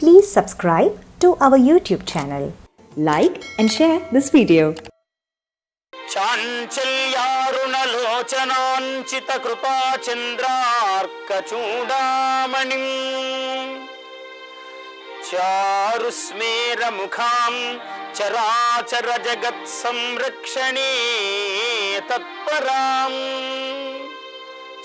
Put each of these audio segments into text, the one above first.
Please subscribe to our YouTube channel. Like and share this video. చాంచల్యారుణలోచనాంచిత కృపాచంద్రార్కచూడామణిం చారుస్మేరముఖాం చరాచర జగత్ సంరక్షణే తత్పరాం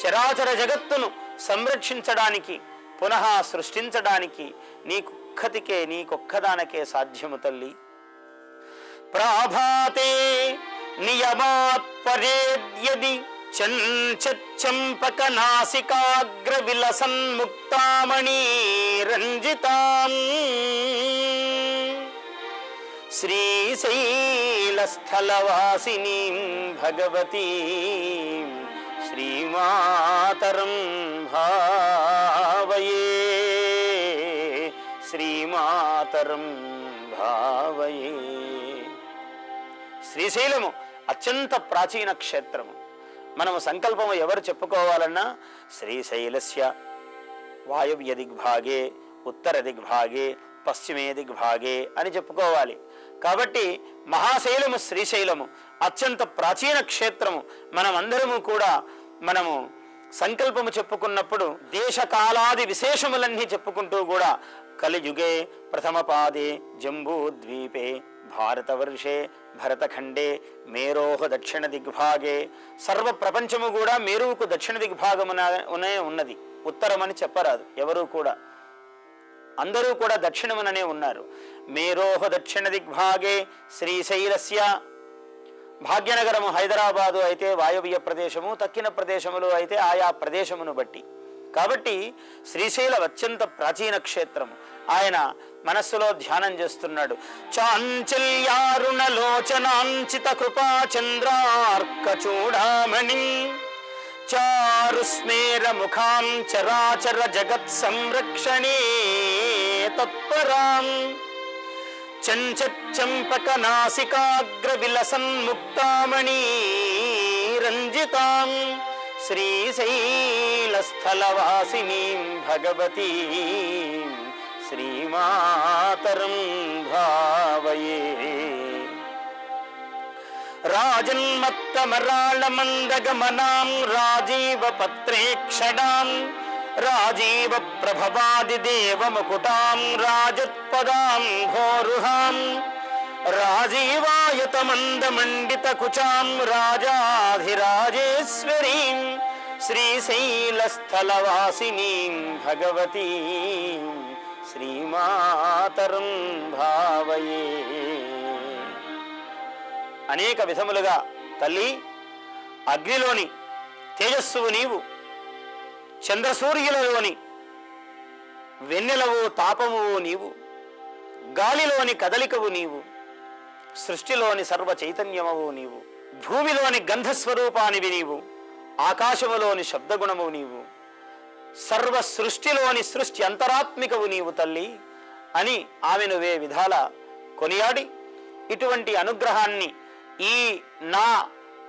చరాచర జగత్తును సంరక్షించడానికి పునః సృష్టించడానికి నీకొక్కతికే నీకొక్కదానకే సాధ్యము తల్లి. ప్రాభాతే నియమాత్ పరేద్యది చంచంపక నాసికాగ్ర విలసన్ముక్తామణి రంజితాం. శ్రీశైలస్థలవాసినీం భగవతీ శ్రీమాతరం శ్రీమాతరం భావయే. శ్రీశైలము అత్యంత ప్రాచీన క్షేత్రము. మనము సంకల్పము ఎవరు చెప్పుకోవాలన్నా శ్రీశైలస్య వాయువ్య దిగ్భాగే ఉత్తర దిగ్భాగే పశ్చిమే దిగ్భాగే అని చెప్పుకోవాలి. కాబట్టి మహాశైలము శ్రీశైలము అత్యంత ప్రాచీన క్షేత్రము. మనమందరము కూడా మనము సంకల్పము చెప్పుకున్నప్పుడు దేశ కాలాది విశేషములన్నీ చెప్పుకుంటూ కూడా కలియుగే ప్రథమ పాదే జంబూద్వీపే భారతవర్షే భరతఖండే మేరోహ దక్షిణ దిగ్భాగే. సర్వ ప్రపంచము కూడా మేరువుకు దక్షిణ దిగ్భాగమునే ఉన్నది. ఉత్తరమని చెప్పరాదు ఎవరూ కూడా. అందరూ కూడా దక్షిణముననే ఉన్నారు. మేరోహ దక్షిణ దిగ్భాగే శ్రీశైలస్య భాగ్యనగరము హైదరాబాదు అయితే వాయువ్య ప్రదేశము తక్కిన ప్రదేశములు అయితే ఆయా ప్రదేశమును బట్టి. కాబట్టి శ్రీశైలం అత్యంత ప్రాచీన క్షేత్రం. ఆయన మనస్సులో ధ్యానం చేస్తున్నాడు. చాంచల్యారుణలోచనాంచిత కృపా చంద్రార్క చూడామణి. చారుస్మేర ముఖాం చరాచర జగత్ సంరక్షణే తత్పరాం. చంచంపక నాసికాగ్ర విలసన్ముక్తామణి రంజితాం శ్రీశైలస్థలవాసినీం భగవతీ శ్రీమాతరం భావయే రాజన్మత్తమరాళమందగమనాం రాజీవ పత్రేక్షణాం రాజీవ ప్రభవాది రాజత్పదాం భోరుహాం రాజీవాయతమందమండిత కుచాం రాజాధిరాజేశ్వరీం. శ్రీశైలస్థలవాసినీం భగవతీ. శ్రీమాతరం భావయే. అనేక విధములుగా తల్లి అగ్నిలోని తేజస్సువు నీవు. చంద్రసూర్యులలోని వెన్నెలవు తాపమువు నీవు గాలిలోని కదలికవు నీవు సృష్టిలోని సర్వ చైతన్యమవు నీవు భూమిలోని గంధస్వరూపానివి నీవు ఆకాశములోని శబ్దగుణము నీవు సర్వ సృష్టిలోని సృష్టి అంతరాత్మికవు నీవు తల్లి అని ఆమెను వే విధాల కొనియాడి. ఇటువంటి అనుగ్రహాన్ని ఈ నా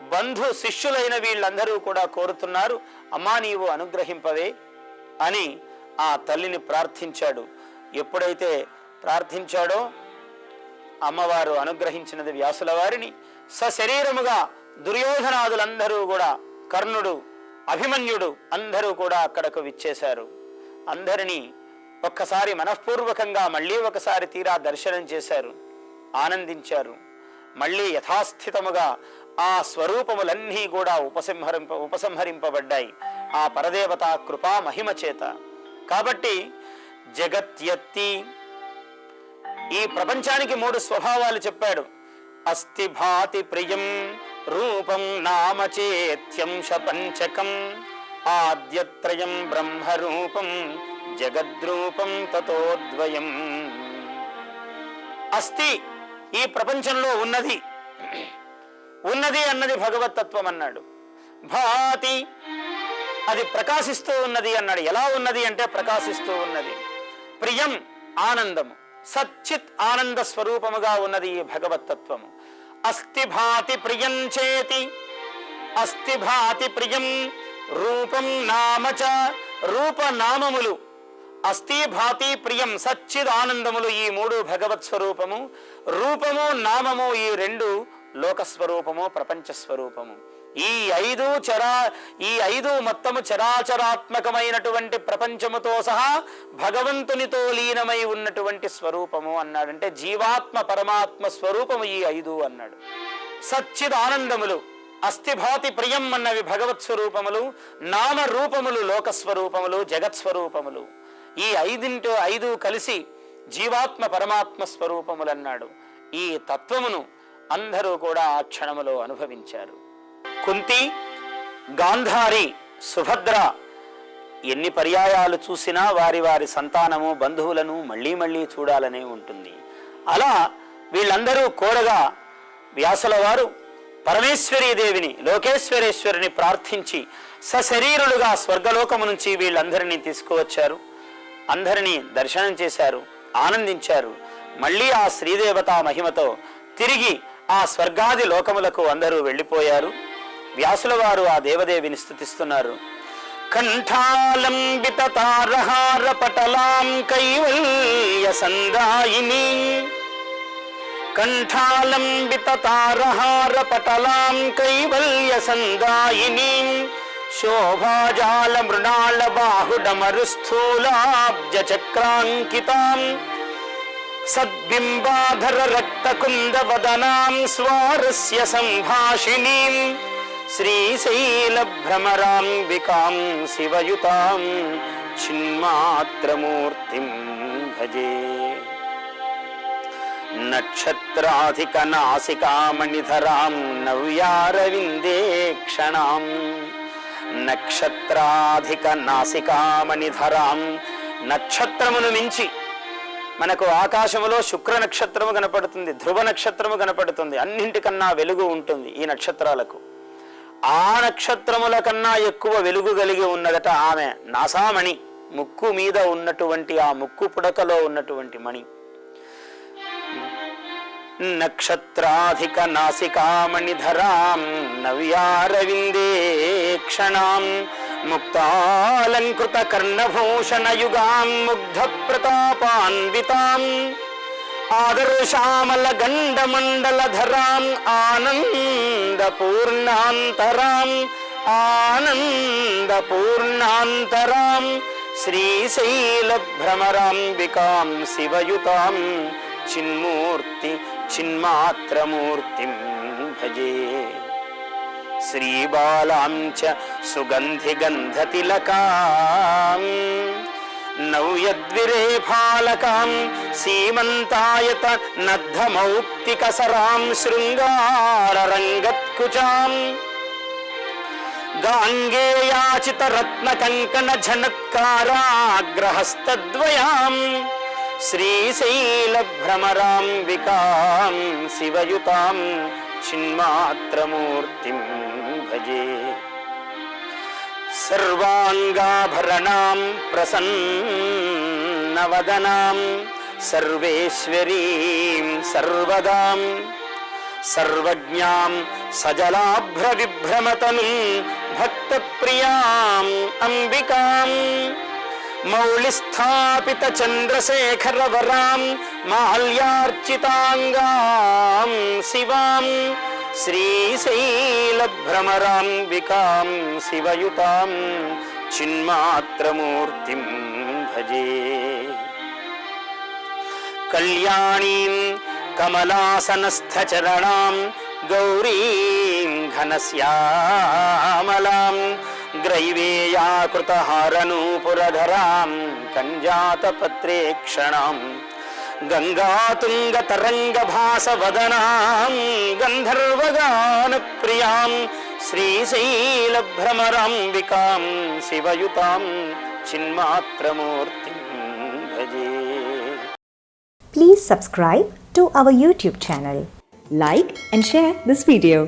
బంధు శిష్యులైన వీళ్ళందరూ కూడా కోరుతున్నారు అమ్మా నీవు అనుగ్రహింపవే అని ఆ తల్లిని ప్రార్థించాడు. ఎప్పుడైతే ప్రార్థించాడో అమ్మవారు అనుగ్రహించినది వ్యాసుల వారిని. సశరీరముగా దుర్యోధనాదులందరూ కూడా కర్ణుడు అభిమన్యుడు అందరూ కూడా అక్కడకు విచ్చేశారు. అందరినీ ఒక్కసారి మనఃపూర్వకంగా మళ్ళీ ఒకసారి తీరా దర్శనం చేశారు. ఆనందించారు. మళ్ళీ యథాస్థితముగా ఆ స్వరూపములన్నీ కూడా ఉపసంహరింప ఉపసంహరింపబడ్డాయి. ఆ పరదేవత కృపా మహిమ చేత. కాబట్టి జగత్యత్తి ఈ ప్రపంచానికి మూడు స్వభావాలు చెప్పాడు. అస్థిభాతి ప్రియం రూపం నామచేత్యంశ పంచకం ఆద్యత్రయం బ్రహ్మరూపం జగద్రూపం తతోద్వయం. అస్థి ఈ ప్రపంచంలో ఉన్నది. ఉన్నది అన్నది భగవతత్వం అన్నాడు. భాతి అది ప్రకాశిస్తూ ఉన్నది అన్నాడు. ఎలా ఉన్నది అంటే ప్రకాశిస్తూ ఉన్నది. ప్రియం ఆనందము. సచ్చిత్ ఆనంద స్వరూపముగా ఉన్నది ఈ భగవతత్వము. అస్థి భాతి ప్రియం చేతి అస్థి భాతి ప్రియం రూపం నామచ రూపనామములు అస్థి భాతి ప్రియం సచ్చిద్ ఆనందములు ఈ మూడు భగవత్ స్వరూపము. రూపము నామము ఈ రెండు లోక స్వరూపము ప్రపంచ స్వరూపము ఈ ఐదు చరా ఈ ఐదు మొత్తము చరాచరాత్మకమైనటువంటి ప్రపంచముతో సహా భగవంతునితో లీనమై ఉన్నటువంటి స్వరూపము అన్నాడంటే జీవాత్మ పరమాత్మ స్వరూపము ఈ ఐదు అన్నాడు. సచ్చిద్ ఆనందములు అస్థిభాతి ప్రియం అన్నవి భగవత్ స్వరూపములు నామ రూపములు లోక స్వరూపములు జగత్ స్వరూపములు ఈ ఐదింటో ఐదు కలిసి జీవాత్మ పరమాత్మ స్వరూపములన్నాడు ఈ తత్వమును అందరూ కూడా ఆ క్షణములో అనుభవించారు. కుంతి గాంధారి సుభద్ర ఎన్ని పర్యాయాలు చూసినా వారి వారి సంతానము బంధువులను మళ్ళీ మళ్ళీ చూడాలనే ఉంటుంది. అలా వీళ్ళందరూ కోరగా వ్యాసుల వారు పరమేశ్వరీ దేవిని లోకేశ్వరేశ్వరిని ప్రార్థించి సశరీరులుగా స్వర్గలోకము నుంచి వీళ్ళందరినీ తీసుకువచ్చారు. అందరినీ దర్శనం చేశారు ఆనందించారు. మళ్ళీ ఆ శ్రీదేవతా మహిమతో తిరిగి ఆ స్వర్గాది లోకములకు అందరూ వెళ్ళిపోయారు. వ్యాసుల వారు ఆ దేవదేవిని స్థుతిస్తున్నారు కంఠాలంబిత తారహార పటలాం కైవల్య సందాయిని. కంఠాలంబిత తారహార పటలాం కైవల్య సందాయిని. శోభాజాల మృణాళ బాహుడమరు స్థూలాబ్జ చక్రాంకితాం. సద్బింబాధర రక్తకుందవదనాం స్వారస్య సంభాషిణీం శ్రీశైల భ్రమరాంబికాం శివయుతాం చిన్మాత్రమూర్తిం భజే. నక్షత్రాధిక నాసికామణిధరాం నవ్యారవిందే క్షణాం నక్షత్రాధిక నాసికామణిధరాం నక్షత్రమును మించి మనకు ఆకాశములో శుక్ర నక్షత్రము కనపడుతుంది ధ్రువ నక్షత్రము కనపడుతుంది. అన్నింటికన్నా వెలుగు ఉంటుంది ఈ నక్షత్రాలకు. ఆ నక్షత్రముల కన్నా ఎక్కువ వెలుగు కలిగి ఉన్నదట ఆమె నాసామణి. ముక్కు మీద ఉన్నటువంటి ఆ ముక్కు పుడకలో ఉన్నటువంటి మణి. నక్షత్రాధిక నాసికామణిధరాం నవ్యారవిందే క్షణాం मुक्तालङ्कृत कर्णभूषणयुगाम् मुग्धप्रतापान्विताम् आनंद आनन्दपूर्णान्तराम् आनन्दपूर्णान्तराम्। श्रीशैलभ्रमराम्बिकाम् शिवयुता चिन्मूर्ति चिन्मात्रमूर्तिम् भजे। చిన్మూర్తి చిన్మాత్రమూర్తిం భజే శ్రీబాలాం చ సుగంధిగంధతిలకాం నవ్యద్విరేఫాలకాం సీమంతాయత నద్ధమౌక్తికసరాం శృంగారరంగత్కుచాం గాంగేయాచిత రత్న కంకణ ఝనత్కారాగ్రహస్తద్వయాం శ్రీశైల భ్రమరాంబికాం శివయుతాం చిన్మాత్రమూర్తిం భజే సర్వాంగాభరణాం मौलिस्थापित चन्द्रशेखरवराम् माल्यार्चिताङ्गाम् शिवाम् श्रीशैलभ्रमराम्बिकाम् शिवयुता चिन्मात्रमूर्तिम् भजे। कल्याणीम् कमलासनस्थचरणाम् गौरीम् घनश्यामलाम् ग्रैवेयाकृतहारनूपुरधरां कृतः रधराम् कञ्जात पत्रेक्षणाम् गङ्गातुङ्गतरङ्गभास वदनाम् गन्धर्वगानु भजे। Please subscribe to our YouTube channel like and share this video